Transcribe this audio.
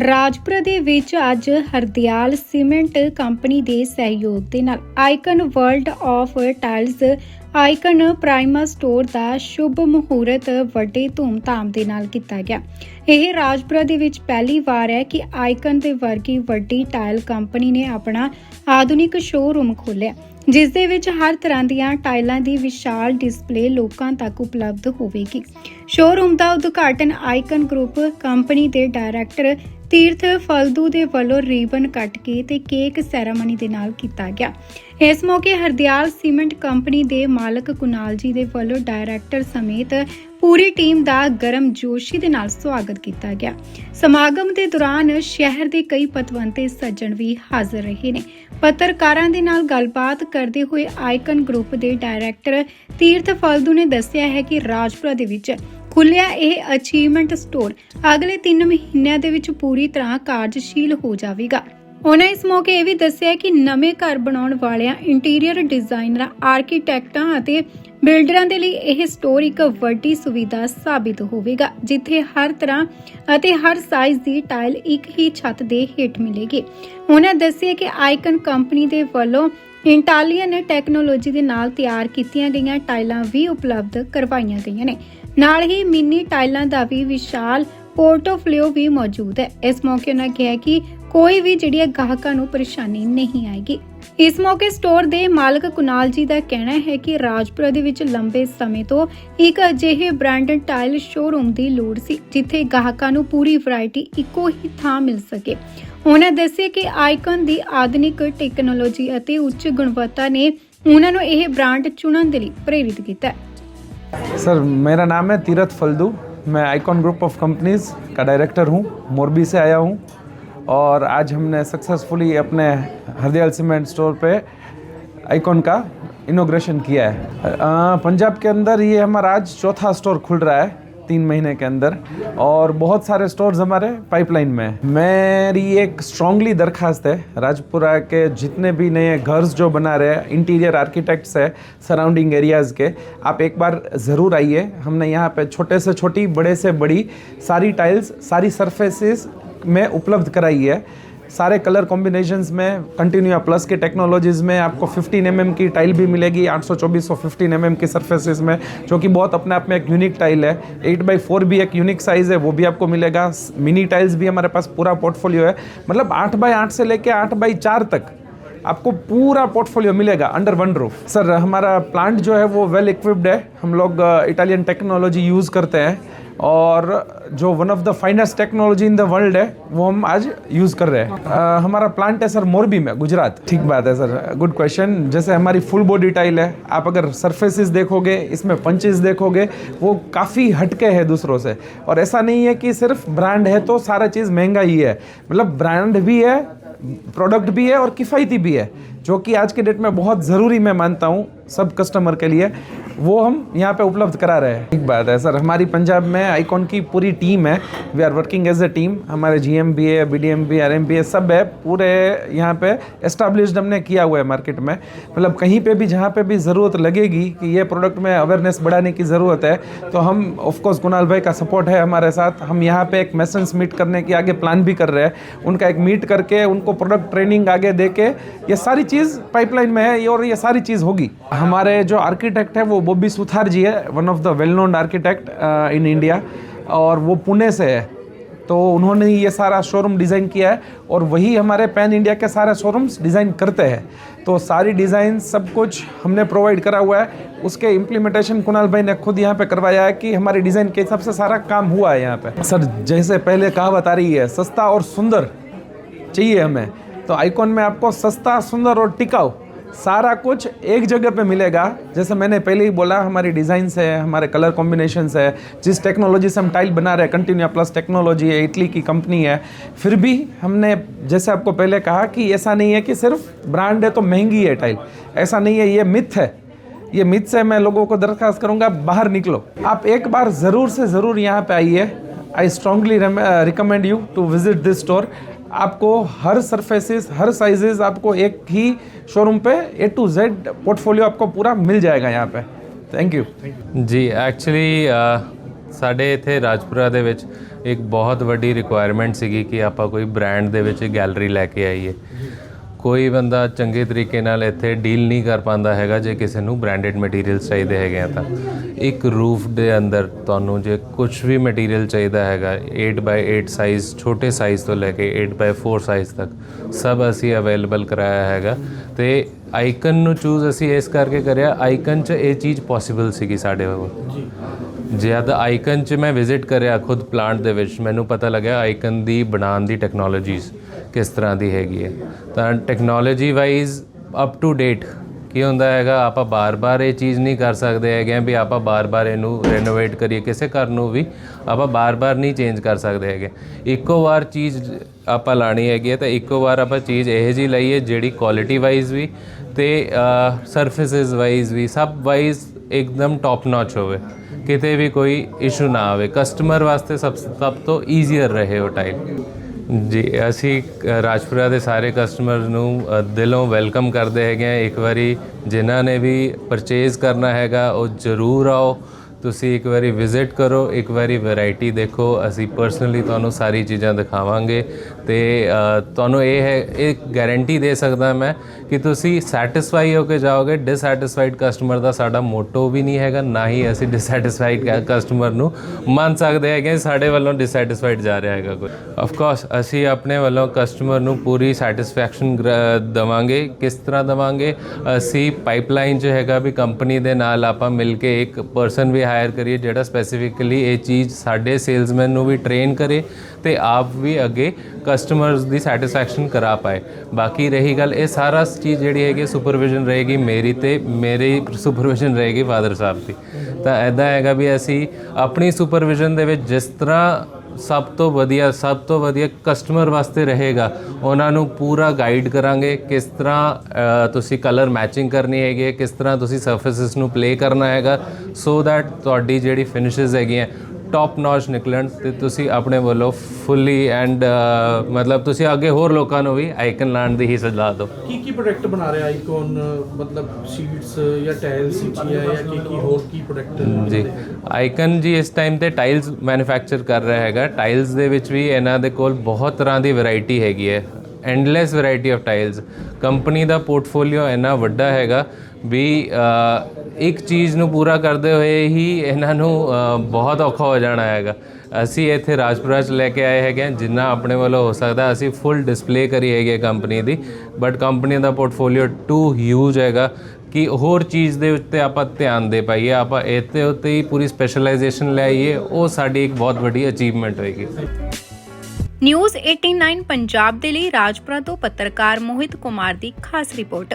ਰਾਜਪੁਰਾ ਦੇ ਵਿੱਚ ਅੱਜ ਹਰਦਿਆਲ ਸੀਮੈਂਟ ਕੰਪਨੀ ਦੇ ਸਹਿਯੋਗ ਦੇ ਨਾਲ Icon world of tiles Icon Prima store ਦਾ ਸ਼ੁਭ ਮਹੂਰਤ ਵੱਡੇ ਧੂਮਧਾਮ ਦੇ ਨਾਲ ਕੀਤਾ ਗਿਆ। ਇਹ ਰਾਜਪੁਰਾ ਦੇ ਵਿੱਚ ਪਹਿਲੀ ਵਾਰ ਹੈ ਕਿ ਆਈਕਨ ਦੇ ਵਰਗੀ ਵੱਡੀ ਟਾਇਲ ਕੰਪਨੀ ਨੇ ਆਪਣਾ ਆਧੁਨਿਕ ਸ਼ੋਰੂਮ ਖੋਲ੍ਹਿਆ। ਜਿਸ ਦੇ ਵਿੱਚ ਹਰ ਤਰ੍ਹਾਂ ਦੀਆਂ ਟਾਈਲਾਂ ਦੀ ਵਿਸ਼ਾਲ ਡਿਸਪਲੇ ਲੋਕਾਂ ਤੱਕ ਉਪਲਬਧ ਹੋਵੇਗੀ। ਸ਼ੋਰੂਮ ਦਾ ਉਦਘਾਟਨ ਆਈਕਨ ਗਰੁੱਪ ਕੰਪਨੀ ਦੇ ਡਾਇਰੈਕਟਰ ਤੀਰਥ ਫਲਦੂ ਦੇ ਵੱਲੋਂ ਰੀਬਨ ਕੱਟ ਕੇ ਤੇ ਕੇਕ ਸੈਰਾਮਨੀ ਦੇ ਨਾਲ ਕੀਤਾ ਗਿਆ। ਇਸ ਮੌਕੇ ਹਰਦਿਆਲ ਸੀਮੈਂਟ ਕੰਪਨੀ ਦੇ ਮਾਲਕ ਕੁਨਾਲ ਜੀ ਦੇ ਵੱਲੋਂ ਡਾਇਰੈਕਟਰ ਸਮੇਤ ਪੂਰੀ ਟੀਮ ਦਾ ਗਰਮ ਜੋਸ਼ੀ ਦੇ ਨਾਲ ਸਵਾਗਤ ਕੀਤਾ ਗਿਆ। ਸਮਾਗਮ ਦੇ ਦੌਰਾਨ ਸ਼ਹਿਰ ਦੇ ਕਈ ਪਤਵੰਤੇ ਸੱਜਣ ਵੀ ਹਾਜ਼ਰ ਰਹੇ ਨੇ। ਪੱਤਰਕਾਰਾਂ ਦੇ ਨਾਲ ਗੱਲਬਾਤ ਕਰਦੇ ਹੋਏ ਆਈਕਨ ਗਰੁੱਪ ਦੇ ਡਾਇਰੈਕਟਰ ਤੀਰਥ ਫਲਦੂ ਨੇ ਦੱਸਿਆ ਹੈ ਕਿ ਰਾਜਪੁਰਾ ਦੇ ਵਿੱਚ ਖੁੱਲਿਆ ਇਹ ਅਚੀਵਮੈਂਟ ਸਟੋਰ ਅਗਲੇ 3 ਮਹੀਨਿਆਂ ਦੇ ਵਿੱਚ ਪੂਰੀ ਤਰ੍ਹਾਂ ਕਾਰਜਸ਼ੀਲ ਹੋ ਜਾਵੇਗਾ। ਉਹਨਾਂ ਇਸ ਮੌਕੇ ਇਹ ਵੀ ਦੱਸਿਆ ਕਿ ਨਵੇਂ ਘਰ ਬਣਾਉਣ ਵਾਲਿਆਂ ਇੰਟੀਰੀਅਰ ਡਿਜ਼ਾਈਨਰਾਂ ਆਰਕੀਟੈਕਟਾਂ ਅਤੇ ਬਿਲਡਰਾਂ ਦੇ ਲਈ ਇਹ ਸਟੋਰ ਇੱਕ ਵੱਡੀ ਸੁਵਿਧਾ ਸਾਬਿਤ ਹੋਵੇਗਾ, ਜਿੱਥੇ ਹਰ ਤਰ੍ਹਾਂ ਅਤੇ ਹਰ ਸਾਈਜ਼ ਦੀ ਟਾਈਲ ਇੱਕ ਹੀ ਛੱਤ ਦੇ ਹੇਠ ਮਿਲੇਗੀ। ਉਹਨਾਂ ਦੱਸਿਆ ਕਿ ਆਈਕਨ ਕੰਪਨੀ ਦੇ ਵੱਲੋਂ ਇੰਟਾਲੀਅਨ ਟੈਕਨੋਲੋਜੀ ਦੇ ਨਾਲ ਤਿਆਰ ਕੀਤੀਆਂ ਗਈਆਂ ਟਾਈਲਾਂ ਵੀ ਉਪਲਬਧ ਕਰਵਾਈਆਂ ਗਈਆਂ ਨੇ। ਨਾਲ ਹੀ ਮਿੰਨੀ ਟਾਈਲਾਂ ਦਾ ਵੀ ਵਿਸ਼ਾਲ ਪੋਰਟੋਫੋਲੀਓ ਵੀ ਮੌਜੂਦ ਹੈ। ਇਸ ਮੌਕੇ ਉਹਨਾਂ ਕਿਹਾ ਕਿ ਕੋਈ ਵੀ ਜਿਹੜੀ ਹੈ ਗਾਹਕਾਂ ਨੂੰ ਪਰੇਸ਼ਾਨੀ ਨਹੀਂ ਆਏਗੀ। ਇਸ ਮੌਕੇ ਸਟੋਰ ਦੇ ਮਾਲਕ ਕੁਨਾਲ ਜੀ ਦਾ ਕਹਿਣਾ ਹੈ ਕਿ ਰਾਜਪੁਰਾ ਦੇ ਵਿੱਚ ਲੰਬੇ ਸਮੇਂ ਤੋਂ ਇੱਕ ਅਜਿਹੇ ਬ੍ਰਾਂਡਡ ਟਾਈਲ ਸ਼ੋਰੂਮ ਦੀ ਲੋੜ ਸੀ, ਜਿੱਥੇ ਗਾਹਕਾਂ ਨੂੰ ਪੂਰੀ ਵੈਰਾਈਟੀ ਇੱਕੋ ਹੀ ਥਾਂ ਮਿਲ ਸਕੇ। ਉਹਨਾਂ ਦੱਸਿਆ ਕਿ ਆਈਕਨ ਦੀ ਆਧੁਨਿਕ ਟੈਕਨੋਲੋਜੀ ਅਤੇ ਉੱਚ ਗੁਣਵੱਤਾ ਨੇ ਉਹਨਾਂ ਨੂੰ ਇਹ ਬ੍ਰਾਂਡ ਚੁਣਨ ਦੇ ਲਈ ਪ੍ਰੇਰਿਤ ਕੀਤਾ ਹੈ। सर, मेरा नाम है तीरथ फलदू। मैं आइकॉन ग्रुप ऑफ़ कंपनीज़ का डायरेक्टर हूँ, मोरबी से आया हूँ। और आज हमने सक्सेसफुली अपने हरदयाल सीमेंट स्टोर पे आइकॉन का इनोग्रेशन किया है। पंजाब के अंदर ये हमारा आज चौथा स्टोर खुल रहा है। तीन महीने के अंदर। और बहुत सारे स्टोर्स हमारे पाइपलाइन में हैं। मेरी एक स्ट्रांगली दरखास्त है, राजपुरा के जितने भी नए घर्स जो बना रहे हैं इंटीरियर आर्किटेक्ट्स है सराउंडिंग एरियाज़ के, आप एक बार ज़रूर आइए। हमने यहाँ पे छोटे से छोटी, बड़े से बड़ी सारी टाइल्स सारी सरफेसेस में उपलब्ध कराई है। सारे कलर कॉम्बिनेशन में कंटिन्यू प्लस के टेक्नोलॉजीज़ में आपको 15 एम की टाइल भी मिलेगी 824 और 15 एम की सरफेसेस में, जो कि बहुत अपने आप में एक यूनिक टाइल है। एट बाई फोर भी एक यूनिक साइज़ है, वो भी आपको मिलेगा। मिनी टाइल्स भी हमारे पास पूरा पोर्टफोलियो है। मतलब आठ बाई आठ से लेके आठ बाई चार तक आपको पूरा पोर्टफोलियो मिलेगा अंडर वन रूफ सर हमारा प्लांट जो है वो वेल इक्विप्ड है। हम लोग इटालियन टेक्नोलॉजी यूज़ करते हैं। और जो one of the finest technology in the world है, वो हम आज यूज़ कर रहे हैं। हमारा प्लांट है सर मोरबी में, गुजरात। ठीक बात है सर गुड क्वेश्चन जैसे हमारी फुल बॉडी टाइल है, आप अगर सरफेसेस देखोगे, इसमें पंचेस देखोगे, वो काफ़ी हटके है दूसरों से। और ऐसा नहीं है कि सिर्फ़ ब्रांड है तो सारा चीज़ महँगा ही है। मतलब ब्रांड भी है प्रोडक्ट भी है और किफ़ायती भी है। जो कि आज के डेट में बहुत ज़रूरी मैं मानता हूँ सब कस्टमर के लिए, वो हम यहाँ पे उपलब्ध करा रहे हैं। एक बात है, सर, हमारी पंजाब में आइकॉन की पूरी टीम है। We are working as a team हमारे जी एम बी है B D M B R M B है सब है, पूरे यहाँ पे एस्टाब्लिश्ड हमने किया हुआ है मार्केट में। मतलब कहीं पे भी, जहाँ पे भी ज़रूरत लगेगी कि ये प्रोडक्ट में अवेयरनेस बढ़ाने की ज़रूरत है तो हम ऑफकोर्स कुणाल भाई का सपोर्ट है हमारे साथ। हम यहाँ पर एक मैसेंस मीट करने की आगे प्लान भी कर रहे हैं। उनका एक मीट करके उनको प्रोडक्ट ट्रेनिंग आगे दे के ये सारी चीज़ पाइपलाइन में है और ये सारी चीज़ होगी। हमारे जो आर्किटेक्ट है, वो बॉबी सुथार जी है one of the well known architect in India और वो पुणे से है। तो उन्होंने ये सारा शोरूम डिज़ाइन किया है, और वही हमारे पैन इंडिया के सारे शोरूम्स डिज़ाइन करते हैं। तो सारी डिज़ाइन सब कुछ हमने प्रोवाइड करा हुआ है। उसके इम्प्लीमेंटेशन कुणाल भाई ने खुद यहाँ पे करवाया है कि हमारी डिज़ाइन के हिसाब से सारा काम हुआ है यहाँ पे। सर, जैसे पहले कहावत आ रही है, सस्ता और सुंदर चाहिए हमें। तो आइकॉन में आपको सस्ता, सुंदर और टिकाऊ सारा कुछ एक जगह पे मिलेगा। जैसे मैंने पहले ही बोला, हमारी डिज़ाइंस है, हमारे कलर कॉम्बिनेशन है, जिस टेक्नोलॉजी से हम टाइल बना रहे हैं कंटिन्यू प्लस टेक्नोलॉजी है, इटली की कंपनी है, फिर भी हमने, जैसे आपको पहले कहा कि ऐसा नहीं है कि सिर्फ़ ब्रांड है तो महँगी है टाइल ऐसा नहीं है, ये मिथ है। ये मिथ से मैं लोगों को दरख्वास्त करूँगा, बाहर निकलो। आप एक बार ज़रूर से ज़रूर यहाँ पर आइए। I strongly recommend you to visit this store आपको हर सरफेसेस हर साइजेस आपको एक ही शोरूम पे ए टू जेड पोर्टफोलियो आपको पूरा मिल जाएगा यहाँ पे थैंक यू ਜੀ ਐਕਚੁਅਲੀ ਸਾਡੇ ਇੱਥੇ ਰਾਜਪੁਰਾ ਦੇ ਵਿੱਚ ਇੱਕ ਬਹੁਤ ਵੱਡੀ ਰਿਕੁਆਇਰਮੈਂਟ ਸੀਗੀ ਕਿ ਆਪਾਂ ਕੋਈ ਬ੍ਰਾਂਡ ਦੇ ਵਿੱਚ ਗੈਲਰੀ ਲੈ ਕੇ ਆਈਏ ਕੋਈ ਬੰਦਾ ਚੰਗੇ ਤਰੀਕੇ ਨਾਲ ਇੱਥੇ ਡੀਲ ਨਹੀਂ ਕਰ ਪਾਉਂਦਾ ਹੈਗਾ ਜੇ ਕਿਸੇ ਨੂੰ ਬ੍ਰਾਂਡਡ ਮਟੀਰੀਅਲਸ ਚਾਹੀਦੇ ਹੈਗੇ ਆ ਤਾਂ ਇੱਕ ਰੂਫ ਦੇ ਅੰਦਰ ਤੁਹਾਨੂੰ ਜੇ ਕੁਝ ਵੀ ਮਟੀਰੀਅਲ ਚਾਹੀਦਾ ਹੈਗਾ 8x8 ਸਾਈਜ਼ ਛੋਟੇ ਸਾਈਜ਼ ਤੋਂ ਲੈ ਕੇ 8x4 ਸਾਈਜ਼ ਤੱਕ ਸਭ ਅਸੀਂ ਅਵੇਲੇਬਲ ਕਰਾਇਆ ਹੈਗਾ। ਤੇ ਆਈਕਨ ਨੂੰ ਚੂਜ਼ ਅਸੀਂ ਇਸ ਕਰਕੇ ਕਰਿਆ ਆਈਕਨ 'ਚ ਇਹ ਚੀਜ਼ ਪੋਸੀਬਲ ਸੀਗੀ ਸਾਡੇ ਕੋਲ। ਜਦ ਆਈਕਨ 'ਚ ਮੈਂ ਵਿਜ਼ਿਟ ਕਰਿਆ ਖੁਦ ਪਲਾਂਟ ਦੇ ਵਿੱਚ ਮੈਨੂੰ ਪਤਾ ਲੱਗਿਆ ਆਈਕਨ ਦੀ ਬਣਾਉਣ ਦੀ ਟੈਕਨੋਲੋਜੀਜ਼ ਕਿਸ ਤਰ੍ਹਾਂ ਦੀ ਹੈਗੀ ਹੈ। ਤਾਂ technology wise up to date ਕੀ ਹੁੰਦਾ ਹੈਗਾ? ਆਪਾਂ ਬਾਰ-ਬਾਰ ਇਹ ਚੀਜ਼ ਨਹੀਂ ਕਰ ਸਕਦੇ ਹੈਗੇ ਵੀ ਆਪਾਂ ਬਾਰ-ਬਾਰ ਇਹਨੂੰ ਰੈਨੋਵੇਟ ਕਰੀਏ, ਕਿਸੇ ਘਰ ਨੂੰ ਵੀ ਆਪਾਂ ਬਾਰ-ਬਾਰ ਨਹੀਂ ਚੇਂਜ ਕਰ ਸਕਦੇ ਹੈਗੇ। ਇੱਕੋ ਵਾਰ ਚੀਜ਼ ਆਪਾਂ ਲਾਣੀ ਹੈਗੀ ਹੈ ਤਾਂ ਇੱਕੋ ਵਾਰ ਆਪਾਂ ਚੀਜ਼ ਇਹੋ ਜਿਹੀ ਲਈਏ ਜਿਹੜੀ ਕੁਆਲਿਟੀ ਵਾਈਜ਼ ਵੀ ਤੇ ਸਰਫੇਸਿਸ ਵਾਈਜ਼ ਵੀ, ਸਭ ਵਾਈਜ਼ ਇੱਕਦਮ ਟੌਪ ਨੌਚ ਹੋਵੇ। ਕਿਤੇ ਵੀ ਕੋਈ ਇਸ਼ੂ ਨਾ ਆਵੇ। ਕਸਟਮਰ ਵਾਸਤੇ ਸਭ ਸਭ ਤੋਂ ਈਜ਼ੀਅਰ ਰਹੇ ਉਹ ਟਾਈਮ ਜੀ, ਅਸੀਂ ਰਾਜਪੁਰਾ ਦੇ ਸਾਰੇ ਕਸਟਮਰ ਨੂੰ ਦਿਲੋਂ ਵੈਲਕਮ ਕਰਦੇ ਹੈਗੇ ਆ ਇੱਕ ਵਾਰੀ ਜਿਨ੍ਹਾਂ ਨੇ ਵੀ ਪਰਚੇਜ਼ ਕਰਨਾ ਹੈਗਾ, ਉਹ ਜ਼ਰੂਰ ਆਓ। ਤੁਸੀਂ ਇੱਕ ਵਾਰੀ ਵਿਜ਼ਿਟ ਕਰੋ, ਇੱਕ ਵਾਰੀ ਵੈਰਾਈਟੀ ਦੇਖੋ। ਅਸੀਂ ਪਰਸਨਲੀ ਤੁਹਾਨੂੰ ਸਾਰੀ ਚੀਜ਼ਾਂ ਦਿਖਾਵਾਂਗੇ ਤੇ ਤੁਹਾਨੂੰ ਇਹ ਹੈ, ਇਹ ਗਾਰੰਟੀ ਦੇ ਸਕਦਾ ਮੈਂ ਕਿ ਤੁਸੀਂ ਸੈਟੀਸਫਾਈ ਹੋ ਕੇ ਜਾਓਗੇ। ਡਿਸਸੈਟੀਸਫਾਈਡ ਕਸਟਮਰ ਦਾ ਸਾਡਾ ਮੋਟੋ ਵੀ ਨਹੀਂ ਹੈਗਾ, ਨਾ ਹੀ ਅਸੀਂ ਡਿਸਸੈਟੀਸਫਾਈਡ ਕਸਟਮਰ ਨੂੰ ਮੰਨ ਸਕਦੇ ਹੈਗੇ ਸਾਡੇ ਵੱਲੋਂ ਡਿਸਸੈਟੀਸਫਾਈਡ ਜਾ ਰਿਹਾ ਹੈਗਾ ਕੋਈ। ਆਫ ਕੋਰਸ ਅਸੀਂ ਆਪਣੇ ਵੱਲੋਂ ਕਸਟਮਰ ਨੂੰ ਪੂਰੀ ਸੈਟੀਸਫੈਕਸ਼ਨ ਦਵਾਂਗੇ, ਕਿਸ ਤਰ੍ਹਾਂ ਦਵਾਂਗੇ? ਅਸੀਂ ਪਾਈਪਲਾਈਨ 'ਚ ਹੈਗਾ ਵੀ ਕੰਪਨੀ ਦੇ ਨਾਲ ਆਪਾਂ ਮਿਲ ਕੇ ਇੱਕ ਪਰਸਨ ਵੀ ਹਾਇਰ ਕਰੀਏ ਜਿਹੜਾ ਸਪੈਸੀਫਿਕਲੀ ਇਹ ਚੀਜ਼ ਸਾਡੇ ਸੇਲਸਮੈਨ ਨੂੰ ਵੀ ਟ੍ਰੇਨ ਕਰੇ ਤੇ ਆਪ ਵੀ ਅੱਗੇ ਕਸਟਮਰਸ ਦੀ ਸੈਟੀਸਫੈਕਸ਼ਨ ਕਰਾ ਪਾਏ। ਬਾਕੀ ਰਹੀ ਗੱਲ ਇਹ ਸਾਰਾ ਚੀਜ਼ ਜਿਹੜੀ ਹੈਗੀ ਸੁਪਰਵਿਜ਼ਨ ਰਹੇਗੀ ਮੇਰੀ ਤੇ ਮੇਰੀ ਸੁਪਰਵਿਜ਼ਨ ਰਹੇਗੀ ਫਾਦਰ ਸਾਹਿਬ ਦੀ। ਤਾਂ ਐਦਾਂ ਹੈਗਾ ਵੀ ਅਸੀਂ ਆਪਣੀ ਸੁਪਰਵਿਜ਼ਨ ਦੇ ਵਿੱਚ ਜਿਸ ਤਰ੍ਹਾਂ ਸਭ ਤੋਂ ਵਧੀਆ, ਸਭ ਤੋਂ ਵਧੀਆ ਕਸਟਮਰ ਵਾਸਤੇ ਰਹੇਗਾ। ਉਹਨਾਂ ਨੂੰ ਪੂਰਾ ਗਾਈਡ ਕਰਾਂਗੇ ਕਿਸ ਤਰ੍ਹਾਂ ਤੁਸੀਂ ਕਲਰ ਮੈਚਿੰਗ ਕਰਨੀ ਹੈਗੀ ਹੈ, ਕਿਸ ਤਰ੍ਹਾਂ ਤੁਸੀਂ ਸਰਫੇਸਿਸ ਨੂੰ ਪਲੇ ਕਰਨਾ ਹੈਗਾ। ਸੋ ਥੈਟ ਤੁਹਾਡੀ ਜਿਹੜੀ ਫਿਨਿਸ਼ਸ ਹੈਗੀਆਂ ਟੌਪ ਨੌਚ ਨਿਕਲਣ ਤੇ ਤੁਸੀਂ ਆਪਣੇ ਵੱਲੋਂ ਫੁੱਲੀ ਐਂਡ ਮਤਲਬ ਤੁਸੀਂ ਅੱਗੇ ਹੋਰ ਲੋਕਾਂ ਨੂੰ ਵੀ ਆਈਕਨ ਲਾਉਣ ਦੀ ਹੀ ਸਲਾਹ ਦਿਓ। ਕੀ ਕੀ ਪ੍ਰੋਡਕਟ ਬਣਾ ਰਿਹਾ ਆਈਕਨ ਮਤਲਬ ਸ਼ੀਟਸ ਜਾਂ ਵਿੱਚ ਹੀ ਹੈ ਜਾਂ ਕੀ ਕੀ ਹੋਰ ਕੀ ਪ੍ਰੋਡਕਟ ਜੀ। ਆਈਕਨ ਜੀ ਇਸ ਟਾਈਮ ਤੇ ਟਾਈਲਸ ਮੈਨੂਫੈਕਚਰ ਕਰ ਰਿਹਾ ਹੈਗਾ। ਟਾਈਲਸ ਦੇ ਵਿੱਚ ਵੀ ਇਹਨਾਂ ਦੇ ਕੋਲ ਬਹੁਤ ਤਰ੍ਹਾਂ ਦੀ ਵੈਰਾਈਟੀ ਹੈਗੀ ਹੈ। Endless variety of tiles company the portfolio ਇੰਨਾ ਵੱਡਾ ਹੈਗਾ ਵੀ ਇੱਕ ਚੀਜ਼ ਨੂੰ ਪੂਰਾ ਕਰਦੇ ਹੋਏ ਹੀ ਇਹਨਾਂ ਨੂੰ ਬਹੁਤ ਔਖਾ ਹੋ ਜਾਣਾ ਹੈਗਾ। ਅਸੀਂ ਇੱਥੇ ਰਾਜਪੁਰਾ ਚ ਲੈ ਕੇ ਆਏ ਹੈਗੇ ਹਾਂ, ਜਿੰਨਾ ਆਪਣੇ ਵੱਲੋਂ ਹੋ ਸਕਦਾ ਅਸੀਂ ਫੁੱਲ ਡਿਸਪਲੇ ਕਰੀ ਹੈਗੀ ਹੈ ਕੰਪਨੀ ਦੀ। ਬਟ ਕੰਪਨੀ ਦਾ ਪੋਰਟਫੋਲੀਓ ਟੂ ਹਿਊਜ ਹੈਗਾ ਕਿ ਹੋਰ ਚੀਜ਼ ਦੇ ਉੱਤੇ ਆਪਾਂ ਧਿਆਨ ਦੇ ਪਾਈਏ। ਆਪਾਂ ਇਹਦੇ ਉੱਤੇ ਹੀ ਪੂਰੀ ਸਪੈਸ਼ਲਾਈਜੇਸ਼ਨ ਲੈ ਆਈਏ ਉਹ ਸਾਡੀ ਇੱਕ ਬਹੁਤ ਵੱਡੀ ਅਚੀਵਮੈਂਟ ਹੋਏਗੀ। ਨਿਊਜ਼ 89 ਪੰਜਾਬ ਦੇ ਲਈ ਰਾਜਪੁਰਾ ਤੋਂ ਪੱਤਰਕਾਰ ਮੋਹਿਤ ਕੁਮਾਰ ਦੀ ਖਾਸ ਰਿਪੋਰਟ।